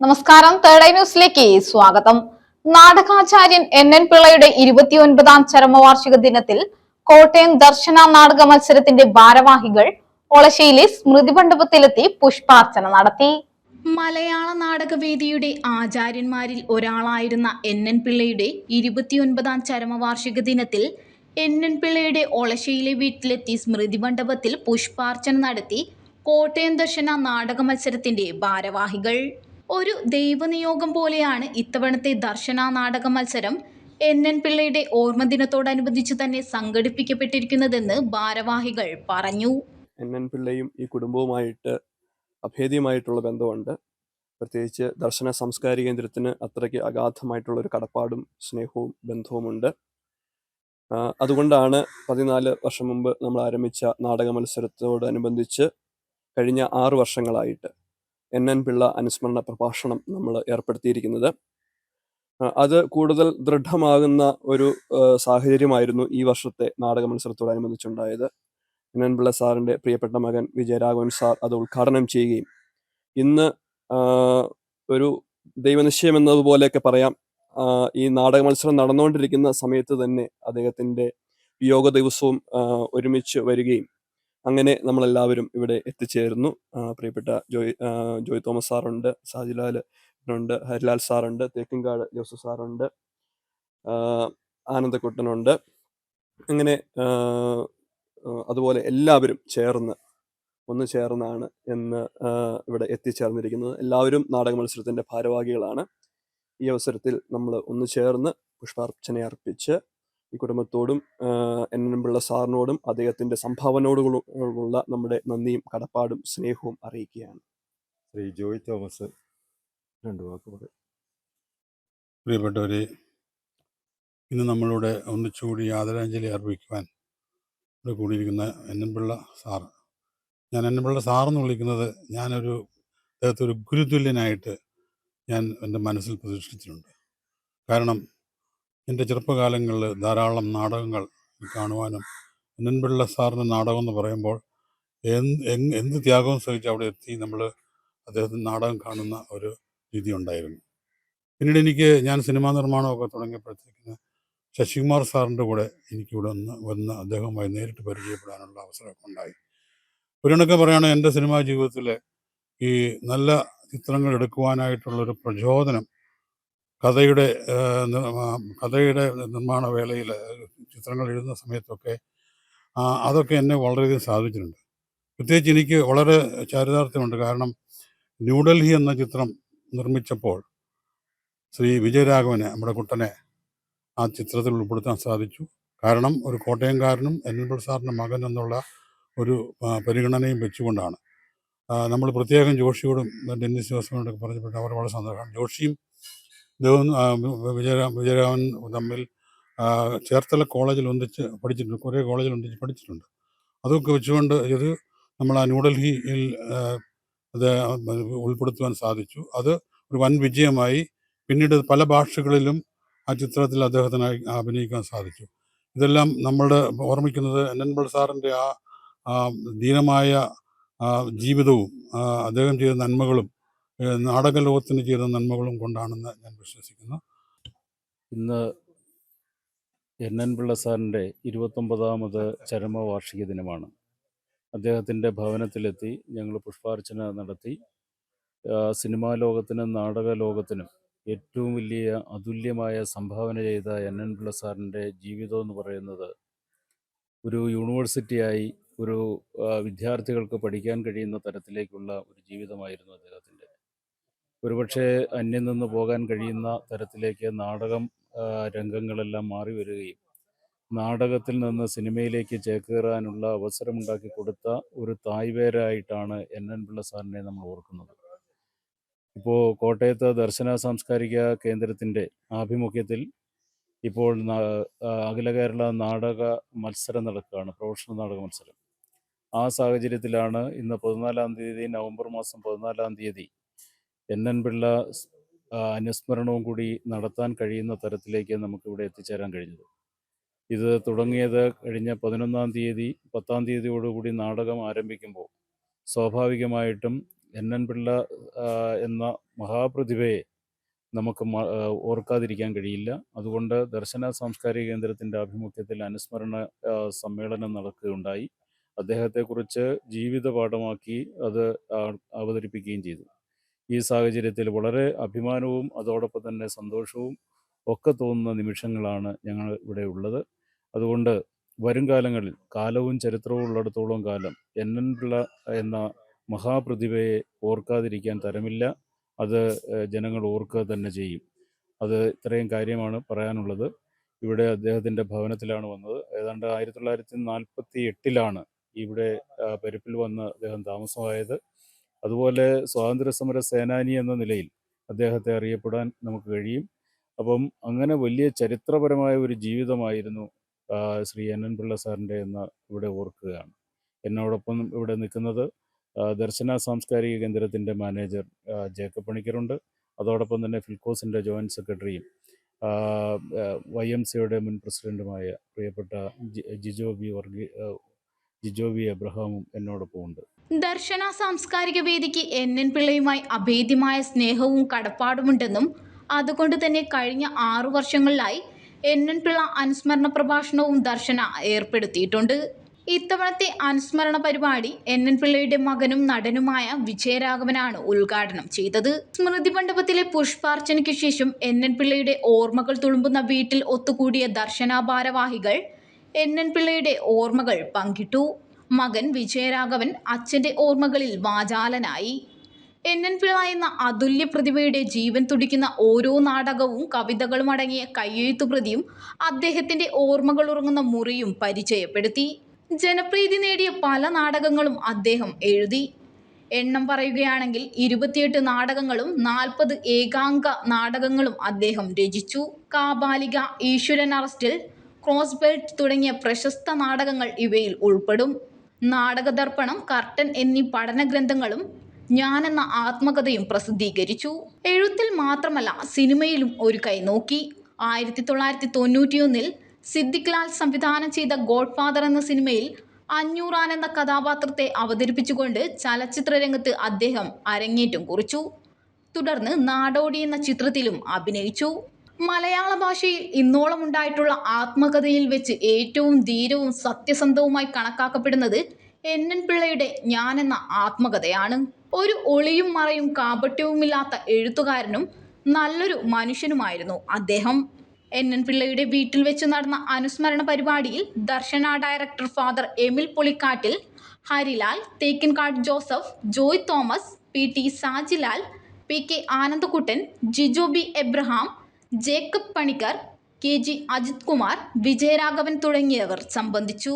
നമസ്കാരം. Third eye ന്യൂസിലേക്ക് സ്വാഗതം. നാടകാചാര്യൻ എൻ എൻ പിള്ളയുടെ ഇരുപത്തിയൊൻപതാം ചരമവാർഷിക ദിനത്തിൽ കോട്ടയം ദർശന നാടക മത്സരത്തിന്റെ ഭാരവാഹികൾ ഒളശ്ശേരി സ്മൃതി മണ്ഡപത്തിലെത്തി പുഷ്പാർച്ചന നടത്തി. മലയാള നാടകവേദിയുടെ ആചാര്യന്മാരിൽ ഒരാളായിരുന്ന എൻ എൻ പിള്ളയുടെ ഇരുപത്തിയൊൻപതാം ചരമവാർഷിക ദിനത്തിൽ എൻ എൻ പിള്ളയുടെ ഒളശ്ശയിലെ വീട്ടിലെത്തി സ്മൃതി മണ്ഡപത്തിൽ പുഷ്പാർച്ചന നടത്തി കോട്ടയം ദർശന നാടക മത്സരത്തിന്റെ ഭാരവാഹികൾ. ഒരു ദൈവനിയോഗം പോലെയാണ് ഇത്തവണത്തെ ദർശന നാടക മത്സരം. എൻ എൻ പിള്ളയുടെ ഓർമ്മദിനത്തോടനുബന്ധിച്ച് തന്നെ സംഘടിപ്പിക്കപ്പെട്ടിരിക്കുന്നതെന്ന് ഭാരവാഹികൾ പറഞ്ഞു. എൻ എൻ പിള്ളയും ഈ കുടുംബവുമായിട്ട് അഭേദ്യമായിട്ടുള്ള ബന്ധമുണ്ട്. പ്രത്യേകിച്ച് ദർശന സംസ്കാരി കേന്ദ്രത്തിന് അത്രയ്ക്ക് അഗാധമായിട്ടുള്ള ഒരു കടപ്പാടും സ്നേഹവും ബന്ധവുമുണ്ട്. അതുകൊണ്ടാണ് പതിനാല് വർഷം മുമ്പ് നമ്മൾ ആരംഭിച്ച നാടക മത്സരത്തോടനുബന്ധിച്ച് കഴിഞ്ഞ ആറു വർഷങ്ങളായിട്ട് എൻ എൻ പിള്ള അനുസ്മരണ പ്രഭാഷണം നമ്മൾ ഏർപ്പെടുത്തിയിരിക്കുന്നത്. അത് കൂടുതൽ ദൃഢമാകുന്ന ഒരു സാഹചര്യമായിരുന്നു ഈ വർഷത്തെ നാടക മത്സരത്തോടനുബന്ധിച്ചുണ്ടായത്. എൻ എൻ പിള്ള സാറിന്റെ പ്രിയപ്പെട്ട മകൻ വിജയരാഘവൻ സാർ അത് ഉദ്ഘാടനം ചെയ്യുകയും ഇന്ന് ഒരു ദൈവനിശ്ചയം എന്നതുപോലെയൊക്കെ പറയാം ഈ നാടക മത്സരം നടന്നുകൊണ്ടിരിക്കുന്ന സമയത്ത് തന്നെ അദ്ദേഹത്തിന്റെ യോഗ ദിവസവും ഒരുമിച്ച് വരികയും അങ്ങനെ നമ്മളെല്ലാവരും ഇവിടെ എത്തിച്ചേരുന്നു. പ്രിയപ്പെട്ട ജോയ് ജോയ് തോമസ് സാറുണ്ട് സാജിലാൽ ഉണ്ട് ഹരിലാൽ സാറുണ്ട് തേക്കിൻകാട് ജോസഫ് സാറുണ്ട് ആനന്ദക്കുട്ടനുണ്ട്. അങ്ങനെ അതുപോലെ എല്ലാവരും ചേർന്ന് ഒന്ന് ചേർന്നാണ് എന്ന് ഇവിടെ എത്തിച്ചേർന്നിരിക്കുന്നത്. എല്ലാവരും നാടക മത്സരത്തിന്റെ ഭാരവാഹികളാണ്. ഈ അവസരത്തിൽ നമ്മൾ ഒന്ന് ചേർന്ന് പുഷ്പാർച്ചന അർപ്പിച്ച് ഈ കുടുംബത്തോടും എൻ എൻ പിള്ള സാറിനോടും അദ്ദേഹത്തിന്റെ സംഭാവനയോടുള്ള നമ്മുടെ നന്ദിയും കടപ്പാടും സ്നേഹവും അറിയിക്കുകയാണ്. ശ്രീ ജോയ് തോമസ് രണ്ട് വാക്ക് പറയും. പ്രിയപ്പെട്ടവരെ ഇന്ന് നമ്മളിവിടെ ഒന്നിച്ചുകൂടി ആദരാഞ്ജലി അർപ്പിക്കുവാൻ ഇവിടെ കൂടിയിരിക്കുന്ന എന്നൻപിള്ള സാർ. ഞാൻ എന്നൻപിള്ള സാറെന്ന് വിളിക്കുന്നത് ഞാനൊരു അദ്ദേഹത്തെ ഒരു ഗുരുതുല്യനായിട്ട് ഞാൻ എന്റെ മനസ്സിൽ പ്രതിഷ്ഠിച്ചിട്ടുണ്ട് കാരണം എന്റെ ചെറുപ്പകാലങ്ങളിൽ ധാരാളം നാടകങ്ങൾ കാണുവാനും എന്നൻപിള്ള സാറിന്റെ നാടകം എന്ന് പറയുമ്പോൾ എന്ത് എന്ത് ത്യാഗവും സഹിച്ച് അവിടെ എത്തി നമ്മൾ അദ്ദേഹത്തിന്റെ നാടകം കാണുന്ന ഒരു രീതി ഉണ്ടായിരുന്നു. പിന്നീട് എനിക്ക് ഞാൻ സിനിമാ നിർമ്മാണമൊക്കെ തുടങ്ങിയപ്പോഴത്തേക്കിന് ശശികുമാർ സാറിന്റെ കൂടെ എനിക്കിവിടെ ഒന്ന് വന്ന് അദ്ദേഹവുമായി നേരിട്ട് പരിചയപ്പെടാനുള്ള അവസരമൊക്കെ ഉണ്ടായി. ഒരു പറയുകയാണ് എന്റെ സിനിമാ ജീവിതത്തിലെ ഈ നല്ല ചിത്രങ്ങൾ എടുക്കുവാനായിട്ടുള്ളൊരു പ്രചോദനം കഥയുടെ കഥയുടെ നിർമ്മാണ വേളയിൽ ചിത്രങ്ങൾ എഴുതുന്ന സമയത്തൊക്കെ അതൊക്കെ എന്നെ വളരെയധികം സാധിച്ചിട്ടുണ്ട് പ്രത്യേകിച്ച് എനിക്ക് വളരെ ചാരിതാർത്ഥ്യമുണ്ട്. കാരണം ന്യൂഡൽഹി എന്ന ചിത്രം നിർമ്മിച്ചപ്പോൾ ശ്രീ വിജയരാഘവനെ നമ്മുടെ കുട്ടനെ ആ ചിത്രത്തിൽ ഉൾപ്പെടുത്താൻ സാധിച്ചു. കാരണം ഒരു കോട്ടയംകാരനും എൻ എൻ സാറിന്റെ മകൻ എന്നുള്ള ഒരു പരിഗണനയും വെച്ചുകൊണ്ടാണ്. നമ്മൾ പ്രത്യേകം ജോഷിയോടും ഡെന്നിസ് ജോസഫിനോടൊക്കെ പറഞ്ഞപ്പോൾ അവർ വളരെ സന്തോഷമാണ് ജോഷിയും ഇദ്ദേഹം വിജയരാമൻ വിജയരാ വിജയരാമൻ തമ്മിൽ ചേർത്തല കോളേജിൽ ഒന്നിച്ച് പഠിച്ചിട്ടുണ്ട് കുറേ കോളേജിൽ ഒന്നിച്ച് പഠിച്ചിട്ടുണ്ട്. അതൊക്കെ വെച്ചുകൊണ്ട് ഇത് നമ്മൾ ആ ന്യൂഡൽഹിയിൽ അത് ഉൾപ്പെടുത്തുവാൻ സാധിച്ചു. അത് ഒരു വൻ വിജയമായി പിന്നീട് പല ഭാഷകളിലും ആ ചിത്രത്തിൽ അദ്ദേഹത്തിന് അഭിനയിക്കാൻ സാധിച്ചു. ഇതെല്ലാം നമ്മളുടെ ഓർമ്മിക്കുന്നത് എൻ എൻ ബൾസാറിന്റെ സാറിന്റെ ആ ദീനമായ ജീവിതവും അദ്ദേഹം ചെയ്ത നന്മകളും നാടക ലോകത്തിന് ചെയ്ത നന്മകളും കൊണ്ടാണെന്ന് ഞാൻ വിശ്വസിക്കുന്നു. ഇന്ന് എൻ എൻ പിള്ള സാറിന്റെ ഇരുപത്തൊമ്പതാമത് ചരമവാർഷിക ദിനമാണ്. അദ്ദേഹത്തിന്റെ ഭവനത്തിലെത്തി ഞങ്ങൾ പുഷ്പാർച്ചന നടത്തി. സിനിമാ ലോകത്തിനും നാടക ലോകത്തിനും ഏറ്റവും വലിയ അതുല്യമായ സംഭാവന ചെയ്ത എൻ എൻ പിള്ള സാറിന്റെ ജീവിതം എന്ന് പറയുന്നത് ഒരു യൂണിവേഴ്സിറ്റിയായി ഒരു വിദ്യാർത്ഥികൾക്ക് പഠിക്കാൻ കഴിയുന്ന തരത്തിലേക്കുള്ള ഒരു ജീവിതമായിരുന്നു അദ്ദേഹത്തിന്റെ ഒരുപക്ഷെ അന്യം നിന്ന് പോകാൻ കഴിയുന്ന തരത്തിലേക്ക് നാടകം രംഗങ്ങളെല്ലാം മാറി വരികയും നാടകത്തിൽ നിന്ന് സിനിമയിലേക്ക് ചേക്കേറാനുള്ള അവസരമുണ്ടാക്കി കൊടുത്ത ഒരു തായ്വേരായിട്ടാണ് എൻ എൻ പിള്ള സാറിനെ നമ്മൾ ഓർക്കുന്നത്. ഇപ്പോൾ കോട്ടയത്ത് ദർശന സാംസ്കാരിക കേന്ദ്രത്തിന്റെ ആഭിമുഖ്യത്തിൽ ഇപ്പോൾ അഖില കേരള നാടക മത്സരം നടക്കുകയാണ് പ്രൊഫഷണൽ നാടക മത്സരം. ആ സാഹചര്യത്തിലാണ് ഇന്ന് പതിനാലാം തീയതി നവംബർ മാസം പതിനാലാം തീയതി എൻ എൻ പിള്ള അനുസ്മരണവും കൂടി നടത്താൻ കഴിയുന്ന തരത്തിലേക്ക് നമുക്കിവിടെ എത്തിച്ചേരാൻ കഴിഞ്ഞത്. ഇത് തുടങ്ങിയത് കഴിഞ്ഞ പതിനൊന്നാം തീയതി പത്താം തീയതിയോടുകൂടി നാടകം ആരംഭിക്കുമ്പോൾ സ്വാഭാവികമായിട്ടും എൻ എൻ പിള്ള എന്ന മഹാപ്രതിഭയെ നമുക്ക് ഓർക്കാതിരിക്കാൻ കഴിയില്ല. അതുകൊണ്ട് ദർശന സാംസ്കാരിക കേന്ദ്രത്തിന്റെ ആഭിമുഖ്യത്തിൽ അനുസ്മരണ സമ്മേളനം നടക്കുകയുണ്ടായി. അദ്ദേഹത്തെക്കുറിച്ച് ജീവിത പാഠമാക്കി അത് അവതരിപ്പിക്കുകയും ചെയ്തു. ഈ സാഹചര്യത്തിൽ വളരെ അഭിമാനവും അതോടൊപ്പം തന്നെ സന്തോഷവും ഒക്കെ തോന്നുന്ന നിമിഷങ്ങളാണ് ഞങ്ങൾ ഇവിടെ ഉള്ളത്. അതുകൊണ്ട് വരും കാലങ്ങളിൽ കാലവും ചരിത്രവും ഉള്ളിടത്തോളം കാലം എൻ എൻ പിള്ള എന്ന മഹാപ്രതിഭയെ ഓർക്കാതിരിക്കാൻ തരമില്ല. അത് ജനങ്ങൾ ഓർക്കുക തന്നെ ചെയ്യും. അത് ഇത്രയും കാര്യമാണ് പറയാനുള്ളത്. ഇവിടെ അദ്ദേഹത്തിന്റെ ഭവനത്തിലാണ് വന്നത്. ഏതാണ്ട് ആയിരത്തി തൊള്ളായിരത്തി നാൽപ്പത്തി എട്ടിലാണ് ഇവിടെ പെരുപ്പിൽ വന്ന് അദ്ദേഹം താമസമായത്. അതുപോലെ സ്വാതന്ത്ര്യ സമര സേനാനി എന്ന നിലയിൽ അദ്ദേഹത്തെ അറിയപ്പെടാൻ നമുക്ക് കഴിയും. അപ്പം അങ്ങനെ വലിയ ചരിത്രപരമായ ഒരു ജീവിതമായിരുന്നു ശ്രീ എൻ എൻ പിള്ള സാറിന്റെ എന്ന് ഇവിടെ ഓർക്കുകയാണ്. എന്നോടൊപ്പം ഇവിടെ നിൽക്കുന്നത് ദർശന സാംസ്കാരിക കേന്ദ്രത്തിന്റെ മാനേജർ ജേക്കബ് പണിക്കറുണ്ട് അതോടൊപ്പം തന്നെ ഫിൽക്കോസിന്റെ ജോയിന്റ് സെക്രട്ടറിയും വൈ എം സിയുടെ മുൻ പ്രസിഡന്റുമായ പ്രിയപ്പെട്ട ജിജോ ബി വർഗീ ആ, എബ്രഹാം എന്നോടൊപ്പം ഉണ്ട് ദർശന സാംസ്കാരിക വേദിക്ക് എൻ എൻ പിള്ളയുമായി അഭേദ്യമായ സ്നേഹവും കടപ്പാടുമുണ്ടെന്നും അതുകൊണ്ട് തന്നെ കഴിഞ്ഞ ആറു വർഷങ്ങളിലായി എൻ എൻ പിള്ള അനുസ്മരണ പ്രഭാഷണവും ദർശന ഏർപ്പെടുത്തിയിട്ടുണ്ട്. ഇത്തവണത്തെ അനുസ്മരണ പരിപാടി എൻ എൻ പിള്ളയുടെ മകനും നടനുമായ വിജയരാഘവനാണ് ഉദ്ഘാടനം ചെയ്തത്. സ്മൃതി മണ്ഡപത്തിലെ പുഷ്പാർച്ചനയ്ക്ക് ശേഷം എൻ എൻ പിള്ളയുടെ ഓർമ്മകൾ തുളുമ്പുന്ന വീട്ടിൽ ഒത്തുകൂടിയ ദർശന ഭാരവാഹികൾ എൻ എൻ പിള്ളയുടെ ഓർമ്മകൾ പങ്കിട്ടു. മകൻ വിജയരാഘവൻ അച്ഛന്റെ ഓർമ്മകളിൽ വാചാലനായി. എൻ എൻ പിള്ള എന്ന അതുല്യ പ്രതിഭയുടെ ജീവൻ തുടിക്കുന്ന ഓരോ നാടകവും കവിതകളും അടങ്ങിയ കയ്യെഴുത്തുപ്രതിയും അദ്ദേഹത്തിന്റെ ഓർമ്മകൾ ഉറങ്ങുന്ന മുറിയും പരിചയപ്പെടുത്തി. ജനപ്രീതി നേടിയ പല നാടകങ്ങളും അദ്ദേഹം എഴുതി. എണ്ണം പറയുകയാണെങ്കിൽ ഇരുപത്തിയെട്ട് നാടകങ്ങളും നാൽപ്പത് ഏകാംഗ നാടകങ്ങളും അദ്ദേഹം രചിച്ചു. കാബാലിക ഈശ്വരൻ അറസ്റ്റിൽ ക്രോസ് ബെൽറ്റ് തുടങ്ങിയ പ്രശസ്ത നാടകങ്ങൾ ഇവയിൽ ഉൾപ്പെടും. നാടകദർപ്പണം കർട്ടൻ എന്നീ പഠന ഗ്രന്ഥങ്ങളും ഞാനെന്ന ആത്മകഥയും പ്രസിദ്ധീകരിച്ചു. എഴുത്തിൽ മാത്രമല്ല സിനിമയിലും ഒരു കൈ നോക്കി. ആയിരത്തി തൊള്ളായിരത്തി തൊണ്ണൂറ്റിയൊന്നിൽ സിദ്ദിഖ് ലാൽ സംവിധാനം ചെയ്ത ഗോഡ് ഫാദർ എന്ന സിനിമയിൽ അഞ്ഞൂറാൻ എന്ന കഥാപാത്രത്തെ അവതരിപ്പിച്ചുകൊണ്ട് ചലച്ചിത്ര രംഗത്ത് അദ്ദേഹം അരങ്ങേറ്റം കുറിച്ചു. തുടർന്ന് നാടോടി എന്ന ചിത്രത്തിലും അഭിനയിച്ചു. മലയാള ഭാഷയിൽ ഇന്നോളം ഉണ്ടായിട്ടുള്ള ആത്മകഥയിൽ വെച്ച് ഏറ്റവും ധീരവും സത്യസന്ധവുമായി കണക്കാക്കപ്പെടുന്നത് എൻ എൻ പിള്ളയുടെ ഞാൻ എന്ന ആത്മകഥയാണ്. ഒരു ഒളിയും മറയും കാപട്യവുമില്ലാത്ത എഴുത്തുകാരനും നല്ലൊരു മനുഷ്യനുമായിരുന്നു അദ്ദേഹം. എൻ എൻ പിള്ളയുടെ വീട്ടിൽ വെച്ച് നടന്ന അനുസ്മരണ പരിപാടിയിൽ Darshana director father Emil Polikkattil Harilal Thekkinkad Joseph Joy Thomas P T Sajilal P K Anandakuttan Jijo B Abraham Jacob Panicker K G Ajith Kumar Vijayaraghavan തുടങ്ങിയവർ സംബന്ധിച്ചു.